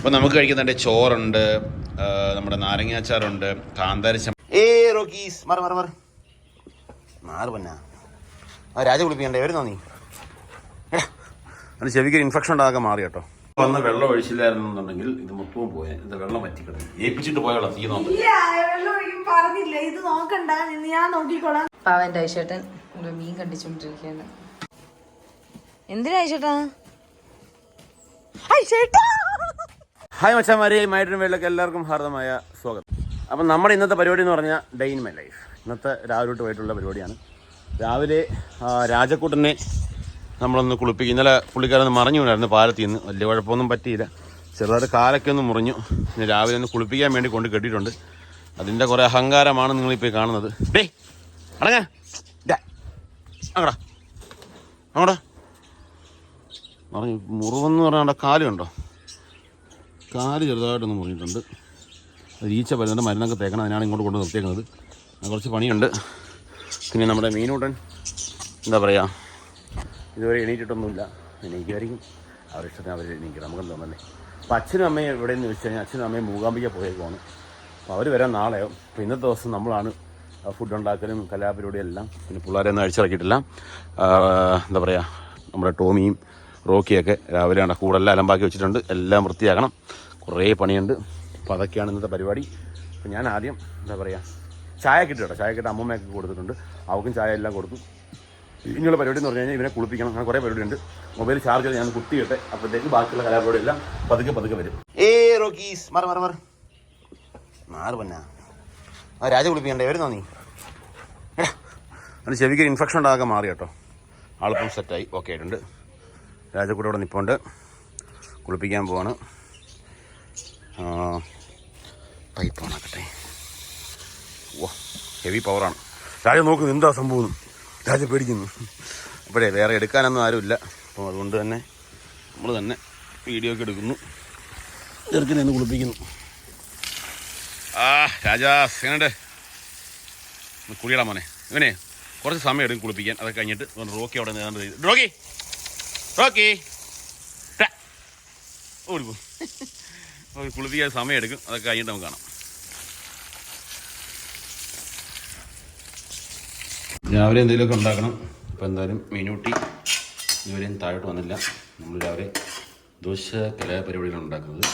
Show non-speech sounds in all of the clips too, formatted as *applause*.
അപ്പോൾ നമുക്ക് കഴിക്കുന്നുണ്ട് ചോറുണ്ട് നമ്മുടെ നാരങ്ങാച്ചാറുണ്ട് കാന്താരിച്ച ഏ റോക്കീസ്. മാറി മാറി മാറി. മാറ് പന്ന. ആ രാജ കുളിപ്പിക്കണ്ടേ? വരുന്നോ നീ? എടാ, അതിന് ചെവിക്ക് ഇൻഫെക്ഷൻ ഉണ്ടാകാൻ മാറി കേട്ടോ. വന്ന് വെള്ളം ഒഴിച്ചില്ലായിരുന്നു എന്നുണ്ടെങ്കിൽ ഇത് മൊത്തവും പോയ. ഇത് വെള്ളം വറ്റിക്കണം ഏൽപ്പിച്ചിട്ട് പോയാൽ തീ നോക്കാം. വെള്ളം ഒഴിക്കും പറഞ്ഞില്ല. ഇത് നോക്കണ്ട. ഞാൻ നോക്കിക്കോളാം. ഐശേട്ടൻ മീൻ കണ്ടിച്ചോണ്ടിരിക്കുകയാണ് എന്തിനാ ഐശേട്ടാ ഐശേട്ടാ ഹായ് മച്ചാമാരെ മൈഡിന് വേളിലേക്ക് എല്ലാവർക്കും ഹാർദമായ സ്വാഗതം. അപ്പം നമ്മുടെ ഇന്നത്തെ പരിപാടി എന്ന് പറഞ്ഞാൽ ഡേ ഇൻ മൈ ലൈഫ്. ഇന്നത്തെ രാവിലെ പോയിട്ടുള്ള പരിപാടിയാണ്. രാവിലെ രാജക്കൂട്ടനെ നമ്മളൊന്ന് കുളിപ്പിക്കും. ഇന്നലെ പുള്ളിക്കാരൊന്ന് മറിഞ്ഞു ഉണ്ടായിരുന്നു പാലത്തിൽ നിന്ന്. വലിയ കുഴപ്പമൊന്നും പറ്റിയില്ല. ചെറുതായിട്ട് കാലൊക്കെ ഒന്ന് മുറിഞ്ഞു. പിന്നെ രാവിലെ ഒന്ന് കുളിപ്പിക്കാൻ വേണ്ടി കൊണ്ട് കെട്ടിയിട്ടുണ്ട്. അതിന്റെ കുറേ അഹങ്കാരമാണ് നിങ്ങളിപ്പോൾ കാണുന്നത്. ഡേ അടങ്ങാ. അങ്ങടാ. അങ്ങടാ. മറിഞ്ഞു മുറിവെന്ന് പറഞ്ഞാൽ അവിടെ കാൽ കണ്ടോ കാൽ ചെറുതായിട്ടൊന്ന് മുറിഞ്ഞിട്ടുണ്ട്. ഈച്ച വരുന്നുണ്ട്. മരുന്നൊക്കെ തേക്കണം. അതിനാണ് ഇങ്ങോട്ട് കൊണ്ട് നിർത്തിയേക്കുന്നത്. കുറച്ച് പണിയുണ്ട്. പിന്നെ നമ്മുടെ മീനൂട്ടൻ എന്താ പറയുക ഇതുവരെ എണീറ്റിട്ടൊന്നുമില്ല. എണീക്കുമായിരിക്കും അവരുടെ ഇഷ്ടത്തിന് അവർ എണീക്കണം. നമുക്കെന്ത് തോന്നല്ലേ അപ്പോൾ അച്ഛനും അമ്മയും എവിടെയെന്ന് ചോദിച്ചു കഴിഞ്ഞാൽ അച്ഛനും അമ്മയും മൂകാംബിക പോയേക്കുവാണ്. അപ്പോൾ അവർ വരാൻ നാളെയാവും അപ്പോൾ ഇന്നത്തെ ദിവസം നമ്മളാണ് ഫുഡ് ഉണ്ടാക്കലും കലാപരിപാടിയും എല്ലാം പിന്നെ പിള്ളേരെ ഒന്നും അഴിച്ചിറക്കിയിട്ടില്ല. എന്താ പറയുക നമ്മുടെ ടോമിയും റോക്കിയൊക്കെ രാവിലെയാണ് കൂടെല്ലാം അലമ്പാക്കി വെച്ചിട്ടുണ്ട്. എല്ലാം വൃത്തിയാക്കണം. കുറേ പണിയുണ്ട്. അപ്പോൾ അതൊക്കെയാണ് ഇന്നത്തെ പരിപാടി. അപ്പോൾ ഞാൻ ആദ്യം എന്താ പറയുക ചായ കിട്ടും ചായ കിട്ടും അമ്മമ്മയൊക്കെ കൊടുത്തിട്ടുണ്ട്. അവർക്കും ചായ എല്ലാം കൊടുത്തു. ഇനിയുള്ള പരിപാടി എന്ന് പറഞ്ഞു കഴിഞ്ഞാൽ ഇവനെ കുളിപ്പിക്കണം. അങ്ങനെ കുറേ പരിപാടി ഉണ്ട് മൊബൈൽ ചാർജ് ചെയ്ത് ഞാൻ കുത്തിയിട്ടെ അപ്പോഴത്തേക്ക് ബാക്കിയുള്ള കലാപരിപാടി എല്ലാം പതുക്കെ പതുക്കെ വരും. ഏ റോക്കീസ് മാറി മാറി മാറി. മാറ് പന്ന. ആ രാജ കുളിപ്പിക്കണ്ടേ? വരുന്നോ നീ? അതിന് ചെവിക്ക് ഇൻഫെക്ഷൻ ഉണ്ടാകാൻ മാറി കേട്ടോ. ആളിപ്പം സെറ്റായി ഓക്കെ ആയിട്ടുണ്ട്. രാജക്കൂടെ ഇവിടെ നിൽപ്പുണ്ട് കുളിപ്പിക്കാൻ പോവാണ്. പൈപ്പ് ഓണാക്കട്ടെ ഓ ഹെവി പവറാണ് രാജ നോക്കുന്നു എന്താ സംഭവം രാജ പേടിക്കുന്നു. അപ്പോഴേ വേറെ എടുക്കാനൊന്നും ആരുമില്ല. അപ്പോൾ അതുകൊണ്ട് തന്നെ നമ്മൾ തന്നെ വീഡിയോ ഒക്കെ എടുക്കുന്നു. ചെറുക്കിനെ ഒന്ന് കുളിപ്പിക്കുന്നു. ആ രാജാ എങ്ങനെയുണ്ട് കുളിയടാ മോനെ. ഇവനെ കുറച്ച് സമയം എടുക്കും കുളിപ്പിക്കാൻ. അതൊക്കെ കഴിഞ്ഞിട്ട് റോക്കി അവിടെ നിന്ന് റോക്കി! റോക്കി. ഓടിപ്പോ അപ്പോൾ കുളിപ്പിക്കാൻ സമയം എടുക്കും. അതൊക്കെ കഴിഞ്ഞിട്ട് നമുക്ക് കാണാം. രാവിലെ എന്തെങ്കിലുമൊക്കെ ഉണ്ടാക്കണം. അപ്പോൾ എന്തായാലും മീനൂട്ടി ഇതുവരെയും താഴോട്ട് വന്നില്ല. നമ്മൾ രാവിലെ ദോശ കലാപരിപാടികളാണ് ഉണ്ടാക്കുന്നത്.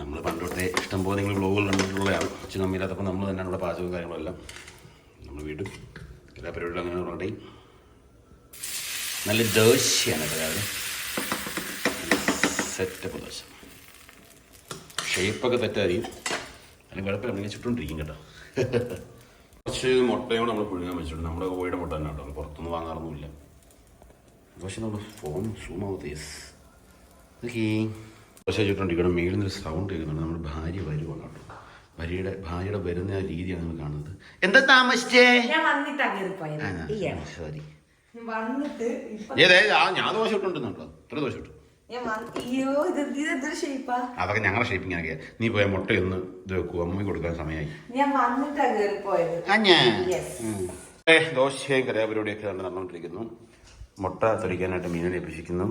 നമ്മൾ പണ്ടോട്ടെ ഇഷ്ടം പോലെ നിങ്ങൾ ബ്ലോഗുകൾ കണ്ടിട്ടുള്ളതാണ് അച്ഛനും അമ്മയില്ലാത്തപ്പോൾ നമ്മൾ തന്നെയാണ് ഇവിടെ പാചകവും കാര്യങ്ങളെല്ലാം. നമ്മൾ വീടും കലാപരിപാടികൾ അങ്ങനെ ഉള്ളതുകൊണ്ടേ നല്ല ദോശയാണ് രാവിലെ. സെറ്റപ്പ് ദോശ. ഷേപ്പൊക്കെ തെറ്റായിരിക്കും അതിന് കുഴപ്പമില്ല ഇങ്ങനെ ചുട്ടുകൊണ്ടിരിക്കും കേട്ടോ. കുറച്ച് മുട്ടയോട് നമ്മൾ പുഴുങ്ങാൻ വെച്ചിട്ടുണ്ട്. നമ്മുടെ കോഴിയുടെ മുട്ട തന്നെ കേട്ടോ. പുറത്തുനിന്ന് വാങ്ങാറൊന്നുമില്ല പക്ഷെ നമ്മൾ phone zoom out yes okay dosa ചുട്ടുകൊണ്ടിരിക്കണം മേളിൽ നിന്നൊരു സൗണ്ട് കേൾക്കുന്നുണ്ട്. നമ്മുടെ ഭാര്യ വരുവാണ് കേട്ടോ. ഭാര്യയുടെ ഭാര്യയുടെ വരുന്ന ആ രീതിയാണ് നമ്മൾ കാണുന്നത്. എന്താ താമസിച്ചേ. സോറി ഏതേ ആ ഞാൻ ദോശ ഇട്ടുണ്ടെന്നുണ്ടോ ഇത്ര ദോശ ഇട്ടു. അതൊക്കെ ഞങ്ങളുടെ ഷേപ്പിംഗ് ആക്കിയ നീ പോയ മുട്ടയൊന്ന് ഇത് വെക്കൂ അമ്മ കൊടുക്കാൻ സമയമായി ഞാൻ വന്നിട്ടാ ദോശയും കലാപരിപാടിയൊക്കെ കണ്ട് നടന്നുകൊണ്ടിരിക്കുന്നു മുട്ട തൊലിക്കാനായിട്ട് മീനിനെ ഏൽപ്പിച്ചിരിക്കുന്നു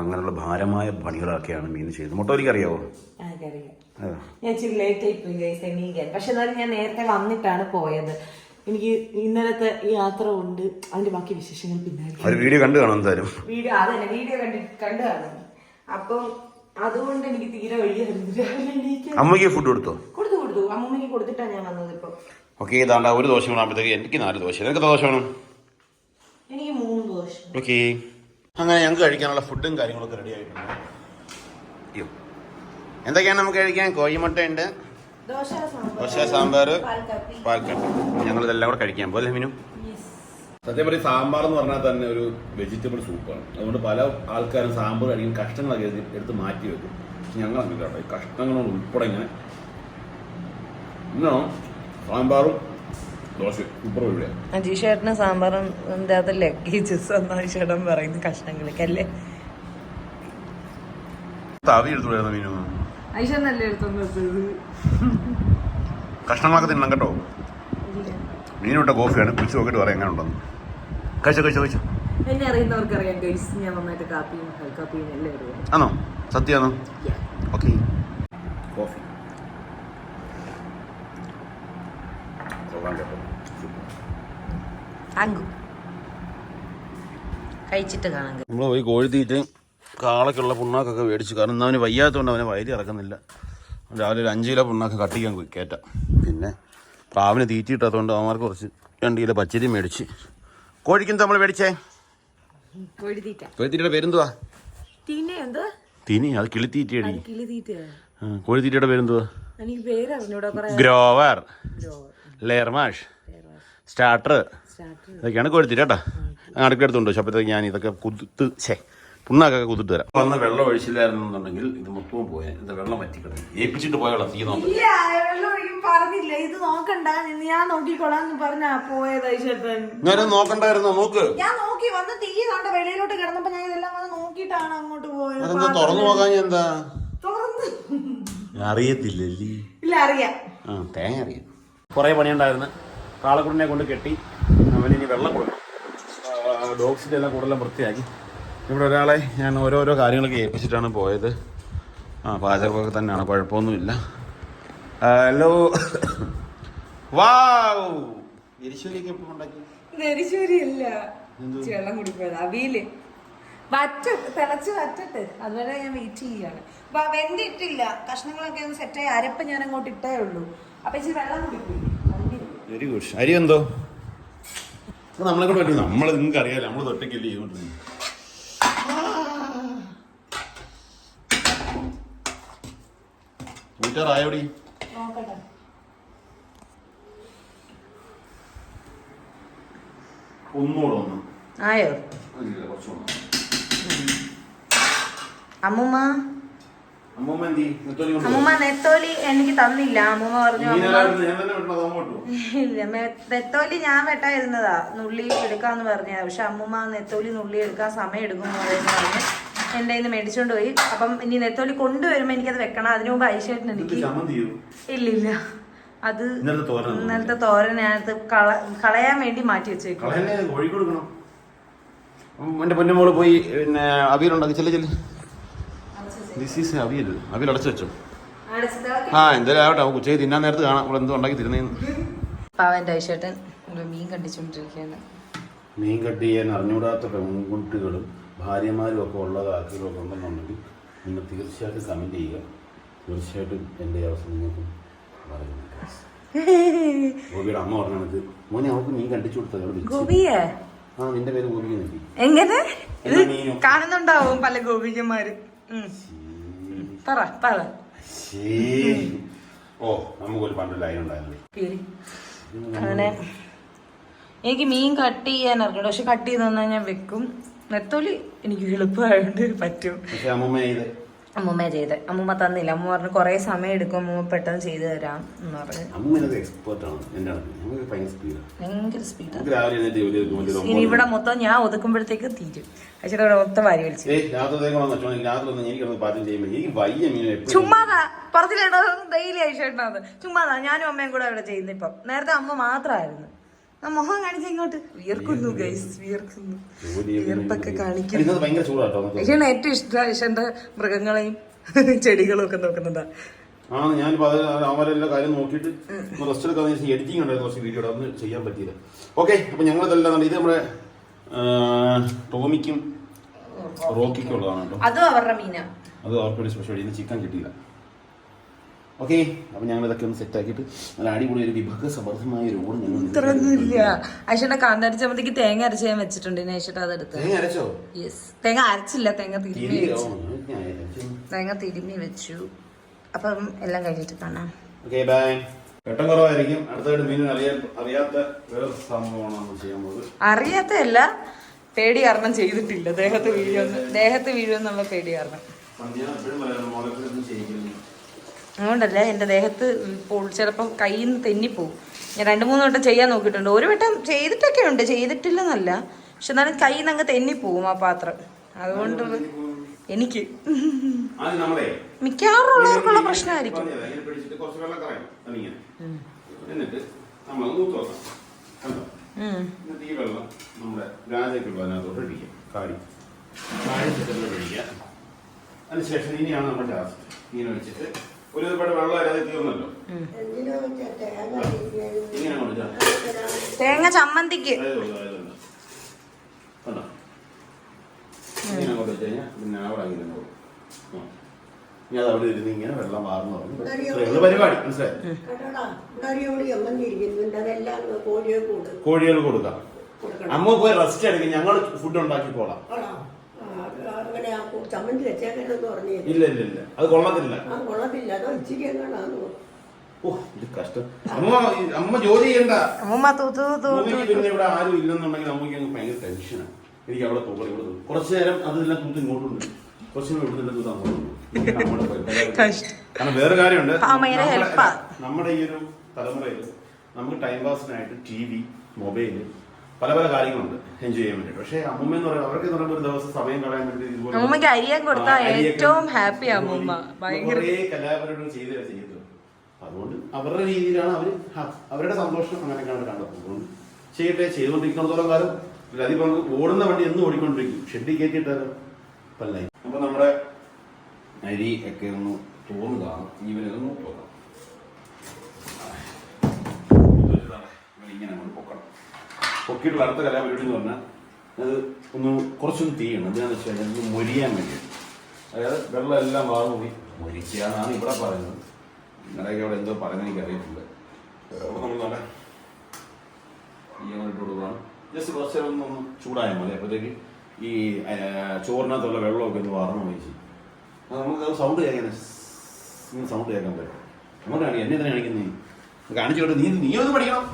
അങ്ങനെയുള്ള ഭാരമായ പണികളൊക്കെയാണ് മീൻ ചെയ്യുന്നത്. മുട്ട ഒരിക്കറിയാവോ. ഞാൻ ഇച്ചിരി ലേറ്റ് ആയി പോയി ഗൈസ് എണീക്കാൻ. പക്ഷെ എന്നാലും ഞാൻ നേരത്തെ വന്നിട്ടാണ് പോയത്. എനിക്ക് ഇന്നലത്തെ യാത്ര ഉണ്ട് അതിന്റെ ബാക്കി വിശേഷങ്ങൾ പിന്നെ ഒരു വീഡിയോ കണ്ടു കാണും എന്തായാലും. വീഡിയോ അതന്നെ വീഡിയോ കണ്ടിട്ട് കണ്ടു കാണും. അപ്പം അതുകൊണ്ട് എനിക്ക് തീരെ വഴിയായിരുന്നു അമ്മയ്ക്ക് ഫുഡ് കൊടുത്തോ? കൊടുത്തു കൊടുത്തു. അമ്മയ്ക്ക് കൊടുത്തിട്ടാണ് ഞാൻ വന്നത് ഇപ്പൊ. ഓക്കെ ഏതാണ്ട് ഒരു ദോശ വേണമ്പോഴത്തേക്ക് എനിക്ക് നാല് ദോശ. നിനക്ക് ദോശ വേണം? എനിക്ക് മൂന്ന് ദോശ. ഓക്കെ. അങ്ങനെ ഞങ്ങൾക്ക് കഴിക്കാനുള്ള ഫുഡും കാര്യങ്ങളൊക്കെ റെഡി ആയിട്ടുണ്ട്. അയ്യോ. എന്തൊക്കെയാണ് നമുക്ക് കഴിക്കാൻ? കോഴിമുട്ടയുണ്ട് ദോശ സാമ്പാർ പാൽക്കാപ്പി. പാൽക്കട്ട് ഞങ്ങളിതെല്ലാം കൂടെ കഴിക്കാൻ പോലെ മീനു? സത്യം പറയും സാമ്പാർ എന്ന് പറഞ്ഞാൽ തന്നെ ഒരു വെജിറ്റബിൾ സൂപ്പാണ് അതുകൊണ്ട് പല ആൾക്കാരും സാമ്പാർ കഴിക്കും കഷ്ണങ്ങളൊക്കെ എടുത്ത് മാറ്റി വെക്കും. പക്ഷെ ഞങ്ങൾ അങ്ങനെ കേട്ടോ. കഷ്ണങ്ങളോട് ഉൾപ്പെടെ ഇങ്ങനെ ഇന്നോ സാമ്പാറും അജീഷേട്ടന് സാമ്പാറും എന്താ അത് ലഗേജസ് തവി മീനു? അല്ലേ എടുത്തോണ്ട് കഷ്ണങ്ങളൊക്കെ തിന്നണം കേട്ടോ. മീനിട്ട കോഫിയാണ് കുളിച്ച് നോക്കിയിട്ട് പറയാം എങ്ങനെ ഉണ്ടെന്ന് കഴിച്ചോ കഴിച്ചോ കഴിച്ചോ. എന്നെ അറിയുന്നവർക്കറിയാം ഗൈസ് ഞാൻ നന്നായിട്ട് കാപ്പിയും കാപ്പിയും എല്ലാം അറിയാം ആണോ? സത്യമാണോ ഓക്കെ കോഫി കഴിച്ചിട്ട് കാണാൻ നമ്മൾ പോയി കോഴിത്തീറ്റയും കാളക്കുള്ള പുണ്ണാക്കൊക്കെ മേടിച്ചു. കാരണം ഇന്ന് അവന് വയ്യാത്തതുകൊണ്ട് അവനെ വയലി ഇറക്കുന്നില്ല. രാവിലെ ഒരു അഞ്ച് കിലോ പുണ്ണാക്ക് കട്ടിക്കാൻ കയറ്റാം പിന്നെ പ്രാവിന് തീറ്റ ഇട്ടാത്തതുകൊണ്ട് അവന്മാർക്ക് കുറച്ച് രണ്ട് കിലോ പച്ചരി മേടിച്ച് കോഴിക്കും നമ്മൾ മേടിച്ചേ കോഴിത്തീറ്റ. കോഴിത്തീറ്റയുടെ പേരെന്തുവാ? തീനെ എന്തോ തീനി അത് കിളിത്തീറ്റയടി. കോഴിത്തീറ്റയുടെ പേരെന്തുവാ? ഗ്രോവർ. Layer mash. സ്റ്റാർട്ടർ. ഇതൊക്കെയാണ് കോഴിത്തീറ്റ കേട്ടോ. അടുക്ക എടുത്തുണ്ടോ അപ്പോഴത്തേക്ക് ഞാൻ ഇതൊക്കെ കുത്ത് ഛേ. പുണ്ണാക്കൊക്കെ കുത്തിട്ട് തരാം വന്ന വെള്ളം ഒഴിച്ചില്ലായിരുന്നുണ്ടെങ്കിൽ ഇത് മൊത്തവും പോയാൽ ഇത് വെള്ളം വറ്റിക്കിടന്നു ഏൽപ്പിച്ചിട്ട് പോയോളാം തീ നോക്കാം ഇല്ല വെള്ളം ഒഴിക്കും പറഞ്ഞില്ല. ഇത് നോക്കണ്ട. ഇന്ന് ഞാൻ നോക്കിക്കോളാന്ന് പറഞ്ഞാ പോയത് ഞാനത് നോക്കണ്ടായിരുന്നോ? നോക്ക്. ഞാൻ നോക്കി. വന്ന് തീ കണ്ട വെളിയിലോട്ട് കിടന്നപ്പോ ഞാൻ ഇതെല്ലാം വന്ന് നോക്കിയിട്ടാണ് അങ്ങോട്ട് പോയത്. അതെന്താ തുറന്നു പോകാൻ എന്താ? തുറന്ന്. അറിയത്തില്ലല്ലേ ഇല്ല അറിയാം. ആ തേങ്ങ അറിയാം. കുറേ പണിയുണ്ടായിരുന്നു. കാളക്കുടിനെ കൊണ്ട് കെട്ടി അവനിനി വെള്ളം കൊടുക്കണം. ഡോഗ്സിന്റെ എല്ലാം കൂടുതലും വൃത്തിയാക്കി. ഇവിടെ ഒരാളെ ഞാൻ ഓരോരോ കാര്യങ്ങളൊക്കെ ഏൽപ്പിച്ചിട്ടാണ് പോയത്. ആ പാചകമൊക്കെ തന്നെയാണ് കുഴപ്പമൊന്നുമില്ല. ഹലോ വാവ്. എരിശ്ശേരിയൊക്കെ ഉണ്ടാക്കി? അല്ല വെള്ളം കുടിപ്പോയത് അവിയിൽ. വറ്റ തിളച്ച് വറ്റട്ട്. അതുവരെ ഞാൻ വെയിറ്റ് ചെയ്യാണ് വ- വെന്തിട്ടില്ല. കഷ്ണങ്ങളൊക്കെ ഒന്ന് സെറ്റായി അരപ്പ് ഞാൻ അങ്ങോട്ട് ഇട്ടേ ഉള്ളൂ. അപ്പൊ ഇച്ചിരി വെള്ളം കുടിക്കും. വെരി ഗുഡ് അരി എന്തോ? നമ്മളെ കൂടെ പറ്റും നമ്മൾ നിങ്ങൾക്ക് അറിയാലോ നമ്മൾ തൊട്ടയ്ക്കല്ലേ ചെയ്തോണ്ടിരുന്നത് വീട്ടാറായോടി നോക്കട്ടെ. ഒന്നുകൂടെ ഒന്ന്. ആയോ? ഇല്ല, കുറച്ചുകൂടെ. അമ്മൂമ്മ? അമ്മൂമ്മ എന്തി? നെത്തോലി കൊണ്ടുപോ. അമ്മൂമ്മ നെത്തോലി എനിക്ക് തന്നില്ല. അമ്മൂമ്മ പറഞ്ഞു ഞാൻ ഇല്ല നെത്തോലി വെട്ടായിരുന്നതാ നുള്ളി എടുക്കാന്ന് പറഞ്ഞതാ. പക്ഷെ അമ്മൂമ്മ നെത്തോലി നുള്ളി എടുക്കാൻ സമയം എടുക്കും എന്ന് പറഞ്ഞ് എന്റെ മേടിച്ചോണ്ട് പോയി. അപ്പം ഇനി നെത്തോലി കൊണ്ടുവരുമ്പോ എനിക്കത് വെക്കണം. അതിനു മുമ്പ് ഐശ്വര്യൻ എനിക്ക് ഇല്ല ഇല്ല അത് ഇന്നലത്തെ തോരൻ ഞാനത് കളയാൻ വേണ്ടി മാറ്റി വെച്ചേക്കും എന്റെ പൊന്നുമോൾ പോയി പിന്നെ അവിയലുണ്ടാക്കി ചെല്ലു ചെല്ലു. This is avial. അവിയൽ അടച്ചു വെച്ചോ. ആ എന്തായാലും ആവട്ടെ നമുക്ക് ഉച്ചയ്ക്ക് തിന്നാൻ നേരത്ത് കാണാം. ഇവിടെ എന്തോ ഉണ്ടാക്കി തരുന്നതെന്ന് പാവന്റെ ഐശ്വരൻ മീൻ കണ്ടിച്ചോണ്ടിരിക്കുന്നു മീൻ കട്ട് ചെയ്യാൻ അറിഞ്ഞൂടാത്ത പെൺകുട്ടികളും ഭാര്യമാരും ഒക്കെ ഉള്ള ആക്കിയതൊക്കെ ഉണ്ടെന്നുണ്ടെങ്കിൽ നിങ്ങൾ തീർച്ചയായിട്ടും കമന്റ് ചെയ്യുക. തീർച്ചയായിട്ടും എന്റെ അവസ്ഥ നിങ്ങൾക്ക് പറയുന്നു ഗോപിയുടെ അമ്മ പറഞ്ഞ കണക്ക്. മോനെ അവൾക്ക് മീൻ കണ്ടിച്ചു കൊടുത്തത് ആ നിന്റെ പേര് ഗോപി എങ്ങനെ? കാണുന്നുണ്ടാവും പല ഗോപികന്മാര്. പറ പറ. ഓ നമുക്കൊരു പണ്ട് ലൈൻ ഉണ്ടായിരുന്നു. അങ്ങനെ. എനിക്ക് മീൻ കട്ട് ചെയ്യാൻ അറിഞ്ഞു പക്ഷെ കട്ട് ചെയ്ത് തന്നാൽ ഞാൻ വെക്കും. നെത്തോലി എനിക്ക് എളുപ്പമായതുകൊണ്ട് പറ്റും. അമ്മൂമ്മ ചെയ്ത്. അമ്മൂമ്മ തന്നില്ല. അമ്മ പറഞ്ഞു കുറേ സമയം എടുക്കും. അമ്മൂമ്മ പെട്ടെന്ന് ചെയ്തു തരാം. എന്ന് പറഞ്ഞു. ഭയങ്കര സ്പീഡ് ഇനി ഇവിടെ മൊത്തം ഞാൻ ഒതുക്കുമ്പോഴത്തേക്ക് തീരും. അച്ഛനെ ഇവിടെ മൊത്തം വാരി വലിച്ചു. ചുമ്മാതാ. പറഞ്ഞില്ലേട്ടോ ഡെയിലി ആയിട്ടാണ് ചുമ്മാതാ. ഞാനും അമ്മയും കൂടെ ഇവിടെ ചെയ്യുന്നു ഇപ്പം. നേരത്തെ അമ്മ മാത്രമായിരുന്നു. ആ മുഖം കാണിച്ച ഇങ്ങോട്ട് വിയർക്കുന്നു ഗൈസ് വിയർക്കുന്നു. വിയർപ്പൊക്കെ കാണിക്കുന്നു. പക്ഷേ ഏറ്റവും ഇഷ്ടം ഇഷ്ടന്റെ മൃഗങ്ങളെയും *laughs* ചെടികളും ഒക്കെ നോക്കുന്നതാ. ആ ഞാൻ അത് അവരെല്ലാം കാര്യം നോക്കിയിട്ട് റെസ്റ്റ് എടുക്കാൻ എഡിറ്റിംഗ് ഉണ്ടായിരുന്നു കുറച്ച് വീഡിയോ അതൊന്നും ചെയ്യാൻ പറ്റിയില്ല. ഓക്കെ അപ്പൊ ഞങ്ങൾ ഇതെല്ലാം ഇത് നമ്മുടെ ടോമിക്കും റോക്കിക്കും. ഉള്ളതാണ് കേട്ടോ. അതും അവരുടെ മീന. അത് അവർക്ക് വേണ്ടി സ്പെഷ്യൽ ചിക്കൻ കിട്ടിയില്ല. ഓക്കെ? അപ്പൊ ഞങ്ങൾ ഇതൊക്കെ ഒന്ന് സെറ്റ് ആക്കിയിട്ട് നല്ല അടിപൊളി ഒരു വിഭവ സമൃദ്ധമായ ഒരു ഊണ് ഞങ്ങൾ ഇത്രയൊന്നുമില്ല ഐശ്വന്റെ കാന്താരി ചമ്മന്തിക്ക് തേങ്ങ അരച്ച് ഞാൻ വെച്ചിട്ടുണ്ട് ഐശ്വട്ട് അതെടുത്ത്. തേങ്ങ അരച്ചോ? യെസ് തേങ്ങ അരച്ചില്ല തേങ്ങ തിരുമ്മി തേങ്ങ തിരുമ്മി വെച്ചു. അപ്പം എല്ലാം കഴിഞ്ഞിട്ട് കാണാം. ഓക്കെ ബൈ വെട്ടം കുറവായിരിക്കും. അടുത്തായിട്ട് മീനിന് അറിയാൻ അറിയാത്ത വേറെ സംഭവമാണ് നമ്മൾ ചെയ്യാൻ പോകുന്നത്. അറിയാത്തല്ല പേടി കാരണം ചെയ്തിട്ടില്ല. ദേഹത്ത് വീഴുമെന്ന് ദേഹത്ത് വീഴുമെന്നുള്ള പേടി കാരണം. അതുകൊണ്ടല്ല എന്റെ ദേഹത്ത് ഇപ്പോൾ ചിലപ്പം കയ്യിൽ നിന്ന് തെന്നിപ്പോവും. ഞാൻ രണ്ട് മൂന്ന് വട്ടം ചെയ്യാൻ നോക്കിയിട്ടുണ്ട്. ഒരു വട്ടം ചെയ്തിട്ടൊക്കെ ഉണ്ട്. ചെയ്തിട്ടില്ലെന്നല്ല. പക്ഷെ എന്നാലും കയ്യിൽ നിന്ന് അങ്ങ് തെന്നിപ്പോവും ആ പാത്രം. അതുകൊണ്ട് എനിക്ക് മിക്കവാറും ഉള്ളവർക്കുള്ള പ്രശ്നമായിരിക്കും. എന്നിട്ട് നമ്മൾ നൂത്ത് വെക്കാം. കണ്ടോ? ഉം. എന്നിട്ട് ഈ വെള്ളം നമ്മുടെ രാജയ്ക്കുള്ള അതിനകത്തോട്ട് ഒഴിക്കാം കാടി. കാടി ഒഴിക്കുക അതിനുശേഷം ഇനിയാണ് നമ്മുടെ ടാസ്ക് ഇങ്ങനെ വെച്ചിട്ട് ഒരു ഒരുപാട് വെള്ളം അല്ലാതെ തീർന്നല്ലോ. തേങ്ങ ഇങ്ങനെ കൊടുക്കാം തേങ്ങ ചമ്മന്തിക്ക്. ഇങ്ങനെ കഴിഞ്ഞാൽ പിന്നെ അവിടെ അങ്ങനെ പോകും. ഇനി അത് അവിടെ ഇരുന്ന് ഇങ്ങനെ വെള്ളം വാർന്നു തുടങ്ങി പരിപാടി മനസ്സിലായി? കോഴികൾ കൊടുക്കാം. അമ്മ പോയി റെസ്റ്റ് എടുക്കും ഞങ്ങൾ ഫുഡ് ഉണ്ടാക്കി ഉണ്ടാക്കിക്കോളാം ആണോ? ആ, അത് അങ്ങനെ ആ കൂ- ചമ്മന്തി വെച്ചേക്കരുതെന്ന് പറഞ്ഞു ഇല്ല ഇല്ല ഇല്ല. അത് കൊള്ളത്തില്ല. അത് കൊള്ളത്തില്ല. അതോ ഇച്ചിരി എങ്ങാണ്ടാന്ന് ഓ ഇത് കഷ്ടം. അമ്മ അമ്മ ജോലി ചെയ്യണ്ട. അമ്മ പിന്നെ ഇവിടെ ആരും ഇല്ലെന്നുണ്ടെങ്കിൽ അമ്മയ്ക്ക് അങ്ങ് ഭയങ്കര ടെൻഷനാണ് എനിക്ക് അവിടെ ഇവിടെ കുറച്ച് നേരം അതെല്ലാം തൂത്ത് ഇങ്ങോട്ടുണ്ട്. കുറച്ച് നേരം ഇവിടെ തൂത്ത് അങ്ങോട്ടുണ്ട് കഷ്ടം. കാരണം വേറെ കാര്യമുണ്ട്. നമ്മുടെ ഈ ഒരു തലമുറയിൽ നമുക്ക് ടൈം പാസിനായിട്ട് ടി വി മൊബൈൽ പല പല കാര്യങ്ങളുണ്ട്. എൻജോയ് ചെയ്യാൻ വേണ്ടി പക്ഷേ അമ്മൂമ്മ എന്ന് പറയുന്നത് അവർക്ക് എന്ന് പറയുമ്പോൾ ഒരു ദിവസം സമയം കളയാൻ വേണ്ടി ഇതുപോലെ അമ്മൂമ്മയ്ക്ക് അരിയാൻ കൊടുത്താൽ ഏറ്റവും ഹാപ്പി അമ്മൂമ്മ. കുറേ ചെയ്ത് ചെയ്തു അതുകൊണ്ട് അവരുടെ രീതിയിലാണ് അവർ അവരുടെ സന്തോഷം അങ്ങനെ കണ്ടെത്തുന്നത്. അതുകൊണ്ട് ചെയ്യട്ടെ ചെയ്തുകൊണ്ടിരിക്കുന്നിടത്തോളം കാലം അതിപ്പോ ഓടുന്ന വണ്ടി എന്നും ഓടിക്കൊണ്ടിരിക്കും. ഷെഡിൽ കയറ്റിയിട്ടാലോ? പല്ലായി അപ്പൊ നമ്മുടെ അരി ഒക്കെ ഒന്ന് തോന്നു കാണും ഇവനെ ഒന്ന് ഇങ്ങനെ അങ്ങോട്ട് പൊക്കണം. പൊക്കിയിട്ടുള്ള അടുത്ത കലാപരിപാടി എന്ന് പറഞ്ഞാൽ അത് ഒന്ന് കുറച്ചൊന്ന് തീയണം. എന്താണെന്ന് വെച്ച് കഴിഞ്ഞാൽ ഒന്ന് മൊരിയാൻ വേണ്ടി അതായത് വെള്ളം എല്ലാം വാർന്നു പോയി. മൊരിക്കുക എന്നാണ് ഇവിടെ പറയുന്നത്. നിങ്ങളെയൊക്കെ അവിടെ എന്തോ പറയുന്നത് എനിക്ക് അറിയത്തില്ല ജസ്റ്റ് കുറച്ച് നേരം ഒന്ന് ചൂടായാൽ മതി. അപ്പോഴത്തേക്ക് ഈ ചോറിനകത്തുള്ള വെള്ളമൊക്കെ ഒന്ന് വാർന്നു പോയി അത് നമുക്ക് സൗണ്ട് കേൾക്കാൻ സൗണ്ട് കേൾക്കാൻ പറ്റും. അങ്ങോട്ടാണ് എന്നെ തന്നെ കാണിക്കുന്നത് കാണിച്ചു കൊണ്ട് നീ നീ ഒന്ന് പഠിക്കണം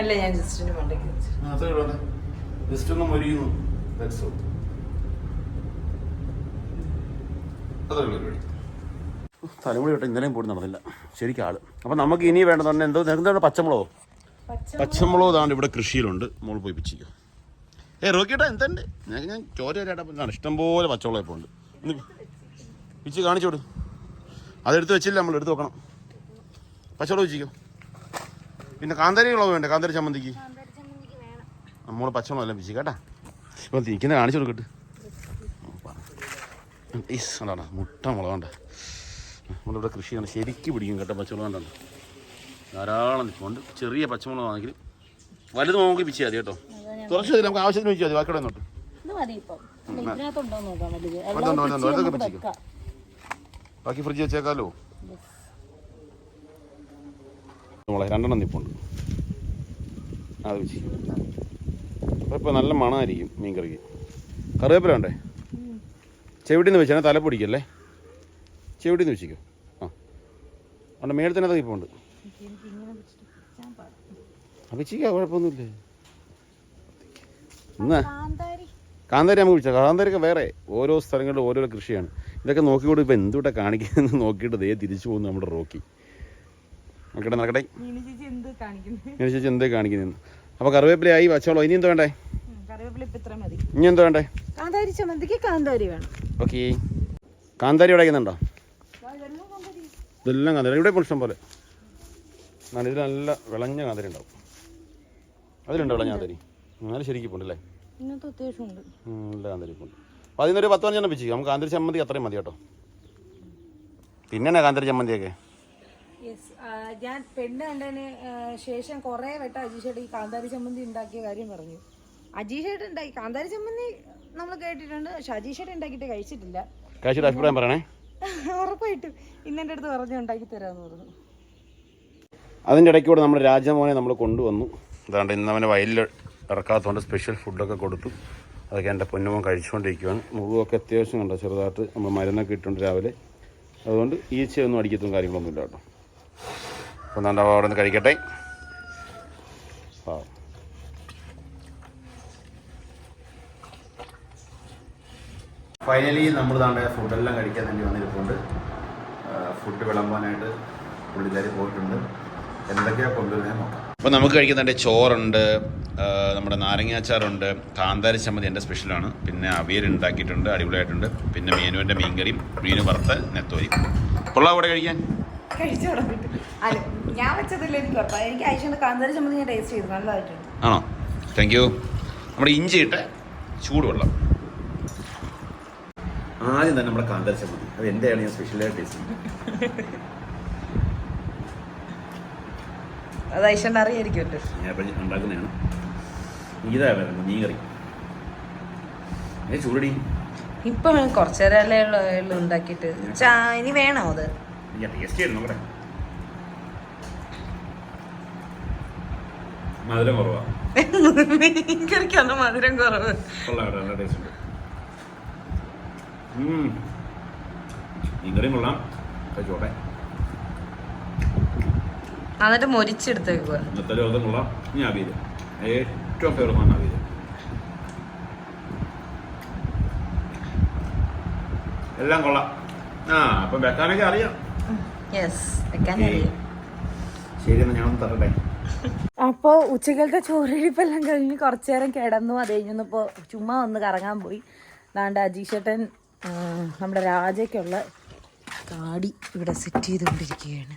അല്ല ഞാൻ ജസ്റ്റിന് മണ്ടയ്ക്ക് വെച്ചു. ആ, അത്രേ ഉള്ളൂ അതെ. ജസ്റ്റ് ഒന്ന് മൊരിയുന്നു തലമുടി തൊട്ട് ഇന്നലെയും പോയി നടന്നില്ല. ശരിക്കും ആൾ. അപ്പൊ നമുക്ക് ഇനി വേണ്ടതുണ്ട് എന്തോ എന്താണ് പച്ചമുളകോ? പച്ചമുളക്. താണ്ട് ഇവിടെ കൃഷിയിലുണ്ട്. മോൾ പോയി പിച്ചിക്കോ ഏ റോക്കിട്ടാ എന്തുണ്ട്? ഞാൻ ഞാൻ ചോര ചേട്ടാ ഇഷ്ടംപോലെ പച്ചമുളക് ഇപ്പോൾ ഉണ്ട്. പിച്ചി പിച്ച് കാണിച്ചോട് അതെടുത്ത് വെച്ചില്ല നമ്മൾ എടുത്ത് വെക്കണം. പച്ചമുളക് പിച്ചിക്കോ? പിന്നെ കാന്താരികളോ വേണ്ടേ? കാന്താരി ചമ്മന്തിക്ക്? നമ്മൾ പച്ചമുളകല്ല പിച്ചി കേട്ടാ? ഇപ്പം തിരിക്കുന്ന കാണിച്ചു കൊടുക്കട്ട് ഈസ് അതാണ് മുട്ട മുളക് വേണ്ട നമ്മളിവിടെ കൃഷിയാണ് ശരിക്കും പിടിക്കും കേട്ടോ പച്ചമുളക് കണ്ടാണ് ധാരാളം നിൽപ്പുണ്ട് ചെറിയ പച്ചമുളക് ആണെങ്കിൽ വലുത് നോക്കി പിച്ചാൽ മതി കേട്ടോ. കുറച്ച് നമുക്ക് ആവശ്യത്തിന് വെച്ചാൽ മതി ബാക്കിയുടെ നോട്ട് ഇത് മതി ഇപ്പം ഇതിനകത്തുണ്ടോ നോക്കാം വലുത് വലുതുണ്ടോ, വലുതുണ്ടോ, എല്ലാം വലുതൊക്കെ പിച്ചി പിച്ചിക്കും. നമുക്ക് വെക്കാം. ബാക്കി ഫ്രിഡ്ജ് വെച്ചേക്കാലോ നമ്മളെ രണ്ടെണ്ണം നിപ്പുണ്ട്. അത് വെച്ച്. അപ്പോൾ ഇപ്പോൾ നല്ല മണമായിരിക്കും മീൻ കറിക്ക് കറിവേപ്പില ഉണ്ടേ ചെവിടിന്ന് വെച്ചാൽ തലപ്പൊടിക്കല്ലേ ചെവിടിന്ന് വെച്ചിക്കോ. ആ. അവിടെ മേടത്തിനകത്ത് നിപ്പുണ്ട്. വെച്ചിക്കാ കുഴപ്പമൊന്നുമില്ലേ. എന്നാ കാന്താരി നമുക്ക് വിളിച്ചാൽ കാന്താരിയൊക്കെ വേറെ ഓരോ സ്ഥലങ്ങളിലും ഓരോരോ കൃഷിയാണ്. ഇതൊക്കെ നോക്കിക്കൊണ്ട് ഇപ്പോൾ എന്തുകൂടെ കാണിക്കുന്നതെന്ന് നോക്കിയിട്ട് ദേ തിരിച്ചു പോകുന്നു നമ്മുടെ റോക്കി. നോക്കട്ടെ നടക്കട്ടെ. മീനു ചേച്ചി എന്ത് കാണിക്കുന്നു? അപ്പോൾ കറിവേപ്പിലയായി പച്ചവളം ഇനി എന്തോ വേണ്ടേ? ഇനി എന്തോ വേണ്ടേ? കാന്താരി ചമ്മന്തിക്ക് കാന്താരി വേണം. ഓക്കെ. കാന്താരി ഇതെല്ലാം കാന്താരി. ഇതെല്ലാം കാന്താരി. ഇവിടെ പുരുഷം പോലെ. നല്ല ഇതിൽ നല്ല വിളഞ്ഞ കാന്താരി ഉണ്ടാവും. അതിലുണ്ടോ വിളഞ്ഞ കാന്താരി. അങ്ങനെ ശരിക്കും പോണ്ടല്ലേ നല്ല കാന്താരി പോണ്ട് അപ്പോൾ അതിൽ നിന്നൊരു പത്ത് പതിനഞ്ചെണ്ണം വെച്ചു നമുക്ക് കാന്താരി ചമ്മന്തി അത്രയും മതി കേട്ടോ. പിന്നെ കാന്താരി ചമ്മന്തിയൊക്കെ? യെസ് ഞാൻ പെണ്ണ് കണ്ടതിന് ശേഷം കുറേ വട്ടം അജീഷേട്ട് ഈ കാന്താരി ചമ്മന്തി ഉണ്ടാക്കിയ കാര്യം പറഞ്ഞു. അജീഷേട്ട് ഉണ്ടാക്കി കാന്താരി ചമ്മന്തി നമ്മൾ കേട്ടിട്ടുണ്ട് പക്ഷെ അജീഷേട്ട് ഉണ്ടാക്കിയിട്ട് കഴിച്ചിട്ടില്ല. കഴിച്ചിട്ട് അഭിപ്രായം പറയണേ. ഉറപ്പായിട്ടും ഇന്നെന്റെ അടുത്ത് പറഞ്ഞു ഉണ്ടാക്കി തരാമെന്ന് പറഞ്ഞു. അതിന്റെ ഇടയ്ക്കൂടെ നമ്മുടെ രാജമോനെ നമ്മൾ കൊണ്ടുവന്നു. അതാണ്ട് ഇന്ന് അവനെ വയലിൽ ഇറക്കാത്തതുകൊണ്ട് സ്പെഷ്യൽ ഫുഡൊക്കെ കൊടുത്തു. അതൊക്കെ എന്റെ പൊന്നുമോൻ കഴിച്ചുകൊണ്ടിരിക്കുകയാണ് മുഖമൊക്കെ അത്യാവശ്യം കണ്ടോ? ചെറുതായിട്ട് നമ്മൾ മരുന്നൊക്കെ ഇട്ടുണ്ട് രാവിലെ. അതുകൊണ്ട് ഈച്ചയൊന്നും അടിക്കത്തും കാര്യങ്ങളൊന്നുമില്ല കേട്ടോ. അപ്പോൾ എന്താ അവിടെ നിന്ന് കഴിക്കട്ടെ ആ ഫൈനലി നമ്മൾ താണ്ട ഫുഡെല്ലാം കഴിക്കാൻ വേണ്ടി വന്നിരിപ്പുണ്ട്. ഫുഡ് വിളമ്പാനായിട്ട് പുള്ളിക്കാരി പോയിട്ടുണ്ട്. എന്തൊക്കെയാ കൊണ്ടുവരുന്നത് നോക്കാം. അപ്പോൾ നമുക്ക് കഴിക്കുന്നുണ്ട് ചോറുണ്ട് നമ്മുടെ നാരങ്ങാച്ചാറുണ്ട് കാന്താരി ചമ്മതി എന്റെ സ്പെഷ്യലാണ് പിന്നെ അവിയൽ ഉണ്ടാക്കിയിട്ടുണ്ട് അടിപൊളിയായിട്ടുണ്ട്. പിന്നെ മീനുവിന്റെ മീൻകറിയും മീൻ വറുത്ത് നെത്തോരി കൊള്ളാം അവിടെ കഴിക്കാൻ. കഴിച്ചു തുടങ്ങിയിട്ട് അല്ല ഞാൻ വെച്ചതില്ല എനിക്ക് എനിക്ക് അയച്ചുകൊണ്ട് കാന്താരി ചമ്മന്തി ഞാൻ ടേസ്റ്റ് ചെയ്തു. നല്ലതായിട്ടുണ്ട്. ആണോ? താങ്ക് യു നമ്മുടെ ഇഞ്ചി ഇട്ട് ചൂടുവെള്ളം. ആദ്യം തന്നെ നമ്മുടെ കാന്താരി ചമ്മന്തി. അത് എന്റെയാണ് ഞാൻ സ്പെഷ്യലായിട്ട് ടേസ്റ്റ് അത് ഐശ്വര്യ അറിയായിരിക്കും ഞാൻ എപ്പോഴും ഉണ്ടാക്കുന്നതാണ്. നീതാ വരുന്നത് മീൻ കറി ഏ ചൂടടി. ഇപ്പൊ കുറച്ചേരല്ലേ ഉള്ളൂ ഉള്ളൂ ഉണ്ടാക്കിയിട്ട്. ചാ ഇനി വേണോ അത്? ഞാൻ ടേസ്റ്റ് ചെയ്യുന്നു നോക്കട്ടെ മധുരം കുറവാ. മീൻകറിക്കാണ് മധുരം കുറവ്. മീൻകറിയും കൊള്ളാം. കഴിച്ചോട്ടെ. എന്നിട്ട് മൊരിച്ചെടുത്തേക്കുക ഇന്നത്തെ ലോകം കൊള്ളാം. ഇനി അവിയൽ ഏറ്റവും ഫേവറേറ്റ് അവിയൽ എല്ലാം കൊള്ളാം. ആ അപ്പം വെക്കാനൊക്കെ അറിയാം. യെസ് വെക്കാൻ അറിയാം ശരി എന്നാൽ ഞാൻ ഒന്ന് തരട്ടെ അപ്പോൾ ഉച്ചക്കലത്തെ ചോറിരിപ്പെല്ലാം കഴിഞ്ഞ് കുറച്ചു നേരം കിടന്നു അത് കഴിഞ്ഞപ്പോൾ ചുമ്മാ ഒന്ന് കറങ്ങാൻ പോയി. ദാണ്ട് അജീഷേട്ടൻ നമ്മുടെ രാജയ്ക്കുള്ള കാടി ഇവിടെ സെറ്റ് ചെയ്തുകൊണ്ടിരിക്കുകയാണ്.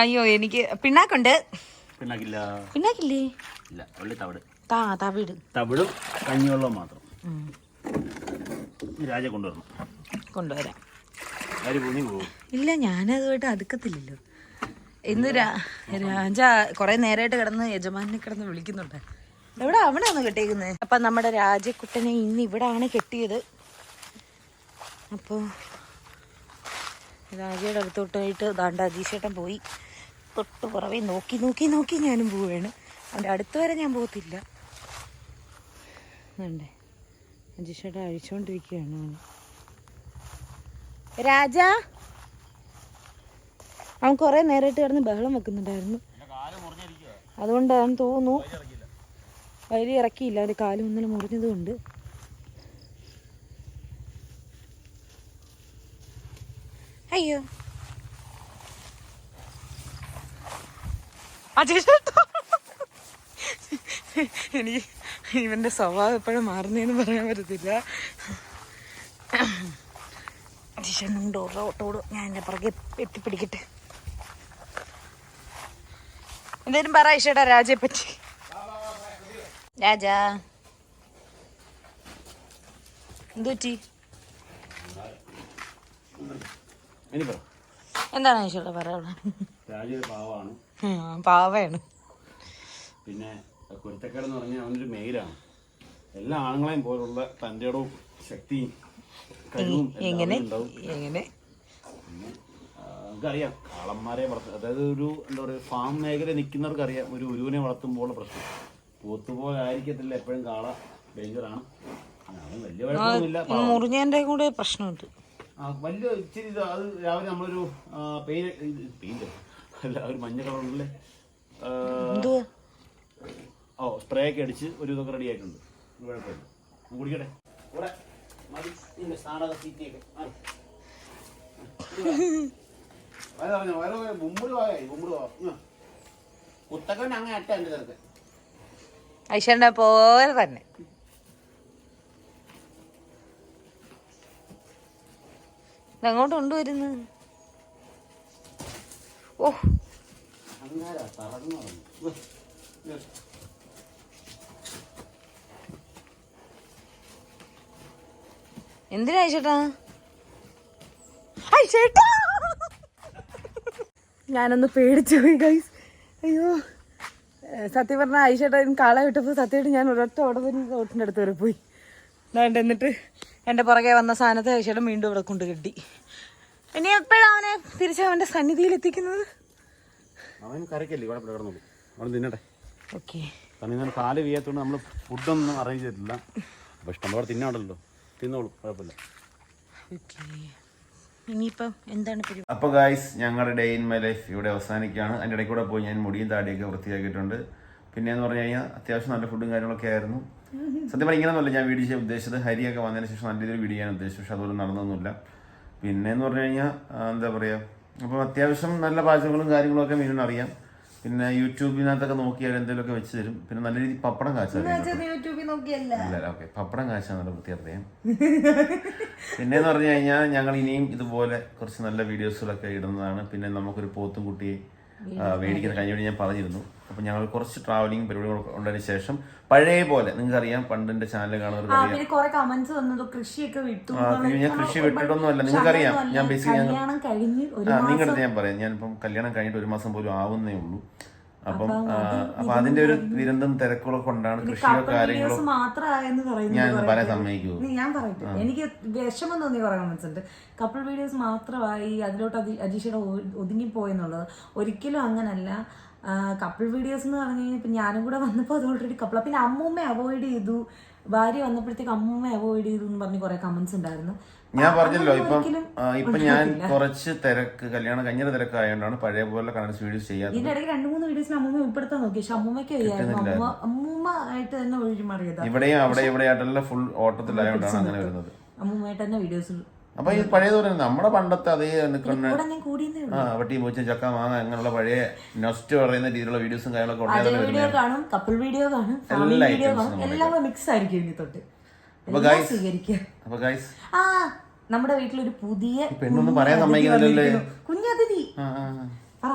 അയ്യോ എനിക്ക് പിണ്ണാക്കുണ്ട്. പിന്നാക്കില്ല പിണ്ണാക്കില്ലേ? തവിട്. തവിട്. കഞ്ഞിവെള്ളവും മാത്രം. രാജ കൊണ്ടുവരണം. കൊണ്ടുവരാം. ഇല്ല ഞാനതുമായിട്ട് അടുക്കത്തില്ലല്ലോ. ഇന്ന് രാജ കുറെ നേരമായിട്ട് കിടന്ന് യജമാനെ കിടന്ന് വിളിക്കുന്നുണ്ട്. എവിടെ അവിടെ ഒന്ന് കെട്ടിയേക്കുന്നത് അപ്പൊ നമ്മുടെ രാജക്കുട്ടനെ ഇന്ന് ഇവിടാണ് കെട്ടിയത്. അപ്പോൾ രാജയുടെ അടുത്തോട്ടായിട്ട് ദാണ്ട അജീഷേട്ടൻ പോയി. തൊട്ട് പുറവേ നോക്കി നോക്കി നോക്കി ഞാനും പോവുകയാണ് അവന്റെ അടുത്ത് വരെ ഞാൻ പോകത്തില്ല. വേണ്ടേ അജീഷേട്ടൻ അഴിച്ചുകൊണ്ടിരിക്കുകയാണ്. രാജ. അവൻ കുറെ നേരമായിട്ട് കിടന്ന് ബഹളം വെക്കുന്നുണ്ടായിരുന്നു. അതുകൊണ്ടാണെന്ന് തോന്നുന്നു. വയലിൽ ഇറക്കിയില്ല. അവന്റെ കാൽ ഇന്നലെ മുറിഞ്ഞത് കൊണ്ട് അയ്യോ എനിക്ക് ഇവന്റെ സ്വഭാവം എപ്പോഴും മാറുന്നേന്ന് പറയാൻ പറ്റത്തില്ല. അജീഷനും ഡോറോട്ടോട് ഞാൻ എന്റെ പുറകെ എത്തിപ്പിടിക്കട്ടെ. എന്തേലും പറ ഈശോടാ രാജയെ പറ്റി. രാജാ. എന്തുറ്റി എന്താണ് ഈശോടെ പറയാനുള്ളത്? പാവയാണ്. പിന്നെ കുരുത്തക്കാട് എന്ന് പറഞ്ഞാൽ അവനൊരു മെയിലാണ് എല്ലാ ആണുങ്ങളെയും പോലുള്ള തന്റെ ശക്തിയും എങ്ങനെ? എങ്ങനെ? നമുക്കറിയാം കാളന്മാരെ വളർത്ത അതായത് ഒരു എന്താ പറയുക ഫാം മേഖല നിൽക്കുന്നവർക്ക് അറിയാം ഒരു ഉരുവിനെ വളർത്തുമ്പോൾ പ്രശ്നം. പോത്തുപോലെ ആയിരിക്കത്തില്ല എപ്പോഴും കാള ഡേഞ്ചറാണ്. ആണ് വലിയ പാവം. കൂടെ പ്രശ്നമുണ്ട്. വലിയ ഇച്ചിരി അത് രാവിലെ നമ്മളൊരു പെയിന്റ് പെയിന്റ് അല്ല ഒരു മഞ്ഞ കളറിലെ ഓ സ്പ്രേ ഒക്കെ അടിച്ച് ഒരു ഇതൊക്കെ റെഡി ആയിട്ടുണ്ട്. കുഴപ്പമില്ല. കുടിക്കട്ടെ. മതി. നിന്റെ സ്ഥാനക സീറ്റിയൊക്കെ മാറ്. വയറ് പറഞ്ഞോ, വയറ് പറഞ്ഞോ, മുമ്പിട് പോയായി മുമ്പിട് പോവാം ഇങ്ങ്. കുത്തക്കൻ അങ്ങ് അറ്റ എന്റെ ചെറുക്കൻ. ഐശ്വര്യ പോലെ തന്നെ. എങ്ങോട്ട് കൊണ്ടുവരുന്നു ഓ. അങ്ങനെ തറന്നു പറഞ്ഞു. എന്തിനാ ചേട്ടാ? ചേട്ടാ! ഞാനൊന്ന് പേടിച്ചു പോയി ഗൈസ് അയ്യോ. സത്യം പറഞ്ഞാൽ ഐശ്വട്ടൻ കാള വിട്ടപ്പോൾ സത്യമായിട്ട് ഞാൻ ഒരൊറ്റ ഓടവരി തോട്ടിന്റെ അടുത്ത് വരെ പോയി. ദാണ്ട് എന്നിട്ട് എന്റെ പുറകെ വന്ന സാധനത്തെ ഐശ്വരം വീണ്ടും ഇവിടെ കൊണ്ട് കെട്ടി. ഇനി എപ്പോഴാണ് അവനെ തിരിച്ച് അവന്റെ സന്നിധിയിൽ എത്തിക്കുന്നത്? അവൻ കരക്കല്ലേ അവൻ തിന്നട്ടെ ഓക്കെ. കാരണം ഇങ്ങനെ കാൽ വീയത്തോണ്ട് നമ്മൾ ഫുഡൊന്നും അറേഞ്ച് ചെയ്തിട്ടില്ല. അപ്പൊ ഇഷ്ടം പോലെ തിന്നാണല്ലോ. തിന്നോളൂ കുഴപ്പമില്ല. അപ്പോൾ ഗായ്സ് ഞങ്ങളുടെ ഡേ ഇൻ മൈ ലൈഫ് ഇവിടെ അവസാനിക്കുകയാണ്. അതിന്റെ ഇടയ്ക്ക് കൂടെ പോയി ഞാൻ മുടിയും താടിയൊക്കെ വൃത്തിയാക്കിയിട്ടുണ്ട്. പിന്നെ എന്ന് പറഞ്ഞു കഴിഞ്ഞാൽ അത്യാവശ്യം നല്ല ഫുഡും കാര്യങ്ങളൊക്കെ ആയിരുന്നു. സത്യം പറഞ്ഞാൽ ഇങ്ങനെയൊന്നുമല്ല ഞാൻ വീഡിയോ ചെയ്യാൻ ഉദ്ദേശിച്ചത്. ഹരിയൊക്കെ വന്നതിന് ശേഷം നല്ല രീതിയിൽ വീഡിയോ ചെയ്യാൻ ഉദ്ദേശിച്ചു. പക്ഷെ അതുപോലെ നടന്നൊന്നുമില്ല. പിന്നെ എന്ന് പറഞ്ഞു കഴിഞ്ഞാൽ എന്താ പറയുക അപ്പോൾ അത്യാവശ്യം നല്ല പാചകങ്ങളും കാര്യങ്ങളൊക്കെ മീനിന് അറിയാം. പിന്നെ യൂട്യൂബിനകത്തൊക്കെ നോക്കിയാൽ എന്തെങ്കിലുമൊക്കെ വെച്ച് തരും. പിന്നെ നല്ല രീതിയിൽ പപ്പടം കാച്ചാൽ യൂട്യൂബിൽ നോക്കിയല്ല? അല്ല ഓക്കെ. പപ്പടം കാശാണ് നല്ല പിന്നെ പിന്നെന്ന് പറഞ്ഞു കഴിഞ്ഞാൽ ഞങ്ങൾ ഇനിയും ഇതുപോലെ കുറച്ച് നല്ല വീഡിയോസുകളൊക്കെ ഇടുന്നതാണ്. പിന്നെ നമുക്കൊരു പോത്തും കുട്ടിയെ മേടിക്കുന്ന കഴിഞ്ഞ വേണ്ടി ഞാൻ പറഞ്ഞിരുന്നു. അപ്പോൾ ഞങ്ങൾ കുറച്ച് ട്രാവലിംഗ് പരിപാടികൾ ഉണ്ടതിന് ശേഷം പഴയ പോലെ നിങ്ങൾക്ക് അറിയാം. പണ്ടിന്റെ ചാനൽ കാണുന്നവർക്ക് ഞാൻ കൃഷി വിട്ടിട്ടൊന്നുമല്ല. നിങ്ങൾക്കറിയാം ഞാൻ ബേസിക്കലി നിങ്ങളുടെ ഞാൻ പറയാം. ഞാനിപ്പം കല്യാണം കഴിഞ്ഞിട്ട് ഒരു മാസം പോലും ആവുന്നേ ഉള്ളൂ. അപ്പം അപ്പൊ അതിന്റെ ഒരു വിരന്തം തിരക്കുകളൊക്കെ കൊണ്ടാണ് കൃഷിയോ കാര്യങ്ങളോ ഞാൻ പറയാൻ സമ്മതിക്കൂ ഞാൻ പറയട്ടെ. എനിക്ക് വിഷമം തോന്നി പറയാൻ മനസ്സിലുണ്ട് കപ്പിൾ വീഡിയോസ് മാത്രമായി അതിലോട്ട് അതി അജീഷയുടെ ഒതുങ്ങിപ്പോയെന്നുള്ളത്. ഒരിക്കലും അങ്ങനല്ല. കപ്പിൾ വീഡിയോസ് എന്ന് പറഞ്ഞു കഴിഞ്ഞാൽ ഇപ്പം ഞാനും കൂടെ വന്നപ്പോൾ അത് ഓൾറെഡി കപ്പിൾ പിന്നെ അമ്മൂമ്മ അവോയ്ഡ് ചെയ്തു. ഭാര്യ വന്നപ്പോഴത്തേക്ക് അമ്മ അവോയ്ഡ് ചെയ്തു എന്ന് പറഞ്ഞ് കുറെ കമന്റ്സ് ഉണ്ടായിരുന്നു. ഞാൻ പറഞ്ഞല്ലോ ഇപ്പം ഇപ്പൊ ഞാൻ കുറച്ച് തിരക്ക് കല്യാണം കഴിഞ്ഞ തിരക്ക് ആയതുകൊണ്ടാണ് പഴയ പോലെ കണക്സ് വീഡിയോസ് ചെയ്യാത്തത്. ഇതിന്റെ ഇടയ്ക്ക് രണ്ട് മൂന്ന് വീഡിയോസിന് അമ്മൂമ്മ ഉൾപ്പെടുത്താൻ നോക്കി. പക്ഷെ അമ്മൂമ്മയ്ക്ക് അമ്മ അമ്മൂമ്മ ആയിട്ട് തന്നെ ഒഴിഞ്ഞു മാറിയതാ. ഇവിടെയും അവിടെ ഇവിടെ ആയിട്ടെല്ലാം ഫുൾ ഓട്ടത്തിലായതുകൊണ്ടാണ് അങ്ങനെ വരുന്നത്. അമ്മൂമ്മയായിട്ട് തന്നെ വീഡിയോസ് അപ്പൊ ഈ പഴയതുപോലെ നമ്മുടെ പണ്ടത്തെ അതേ കണ്ണ് ആ വട്ടി പൂച്ച ചക്ക മാങ്ങ അങ്ങനെയുള്ള പഴയ നൊസ്റ്റ് പറയുന്ന രീതിയിലുള്ള വീഡിയോസും കാര്യങ്ങളൊക്കെ ഉടനെ കാണും കപ്പിൾ വീഡിയോ കാണും എല്ലാ മിക്സ് ആയിരിക്കും ഇനി തൊട്ട്. അപ്പൊ അപ്പൊ ഗൈസ് ആ നമ്മുടെ വീട്ടിലൊരു പുതിയ പെണ്ണൊന്നും പറയാൻ സമ്മതിക്കുന്നില്ലല്ലേ? കുഞ്ഞതിഥി. പറ.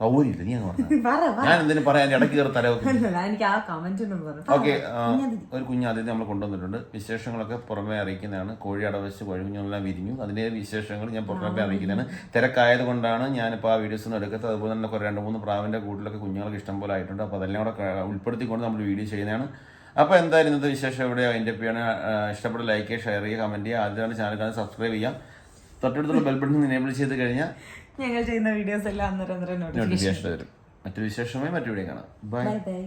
നീ അങ്ങ് പറഞ്ഞു ഞാൻ എന്തിനു പറയാൻ ഇടയ്ക്ക് കയറി തല അല്ല, എനിക്ക് ആ കമന്റ് ഓക്കെ ഒരു കുഞ്ഞ് ആദ്യത്തെ നമ്മൾ കൊണ്ടുവന്നിട്ടുണ്ട്. വിശേഷങ്ങളൊക്കെ പുറമെ അറിയിക്കുന്നതാണ്. കോഴി അടവച്ച് കോഴിക്കുഞ്ഞുങ്ങളെല്ലാം വിരിഞ്ഞു. അതിന്റെ വിശേഷങ്ങൾ ഞാൻ പുറമെ അറിയിക്കുന്നതാണ്. തിരക്കായത് കൊണ്ടാണ് ഞാനിപ്പോൾ ആ വീഡിയോസ് ഒന്നും എടുക്കാത്തത്. അതുപോലെ തന്നെ കുറേ രണ്ട് മൂന്ന് പ്രാവിന്റെ കൂട്ടിലൊക്കെ കുഞ്ഞുങ്ങൾക്ക് ഇഷ്ടം പോലെ ആയിട്ടുണ്ട്. അപ്പോൾ അതെല്ലാം കൂടെ ഉൾപ്പെടുത്തിക്കൊണ്ട് നമ്മൾ വീഡിയോ ചെയ്യുന്നതാണ്. അപ്പോൾ എന്തായാലും ഇന്നത്തെ വിശേഷം ഇവിടെ അതിന്റെ പേയാണ് ഇഷ്ടപ്പെട്ട ലൈക്ക് ചെയ്യുക ഷെയർ ചെയ്യുക കമന്റ് ചെയ്യുക. ആദ്യമാണ് ചാനൽ കാണാൻ സബ്സ്ക്രൈബ് ചെയ്യാം. തൊട്ടടുത്തുള്ള ബെൽ ബട്ടൺ എനേബിൾ ചെയ്ത് കഴിഞ്ഞാൽ ഞങ്ങൾ ചെയ്യുന്ന വീഡിയോസ് എല്ലാം അന്നേരം അന്നേരം നോട്ടിഫിക്കേഷൻ വരും. മറ്റൊരു വിശേഷമായി മറ്റു വീഡിയോ കാണാം. Bye bye